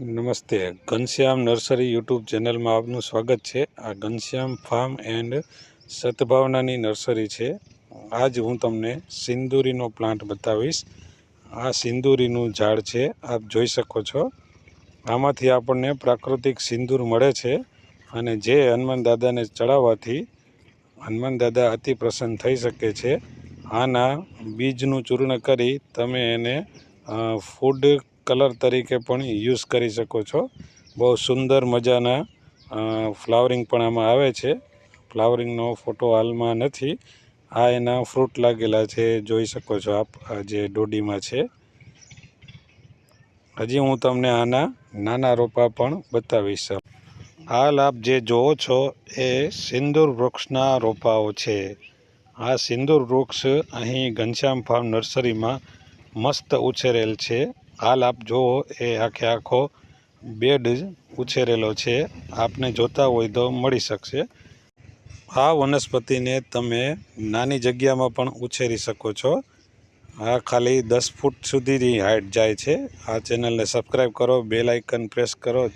નમસ્તે. Ghanshyam nursery YouTube ચેનલમાં આપનું સ્વાગત છે. આ ઘનશ્યામ ફાર્મ એન્ડ સદભાવનાની નર્સરી છે. આજ હું તમને સિંદૂરીનો પ્લાન્ટ બતાવીશ. આ સિંદૂરીનું ઝાડ છે. આપ જોઈ શકો છો. આમાંથી આપણને પ્રાકૃતિક સિંદૂર મળે છે અને જે હનુમાન દાદાને ચડાવવાથી હનુમાન દાદા અતિ પ્રસન્ન થઈ શકે છે. આના બીજનું ચૂર્ણ કરી તમે એને ફૂડ કલર તરીકે પણ યુઝ કરી શકો છો. બહુ સુંદર મજાના ફ્લાવરિંગ પણ આમાં આવે છે. ફ્લાવરિંગનો ફોટો હાલમાં નથી. આ એના ફ્રૂટ લાગેલા છે, જોઈ શકો છો આપ જે ડોડીમાં છે. હજી હું તમને આના નાના રોપા પણ બતાવીશ હાલ આપ જે જોવો છો એ સિંદૂર વૃક્ષના રોપાઓ છે. આ સિંદૂર વૃક્ષ અહીં ઘનશ્યામ ફાર્મ નર્સરીમાં મસ્ત ઉછેરેલ છે. હાલ આપ જુઓ, એ આખે આખો બેડ જ ઉછેરેલો છે. આપને જોતા હોય તો મળી શકશે. આ વનસ્પતિને તમે નાની જગ્યામાં પણ ઉછેરી શકો છો. આ ખાલી દસ ફૂટ સુધીની હાઇટ જાય છે. આ ચેનલને સબસ્ક્રાઈબ કરો, બેલ આઇકન પ્રેસ કરો.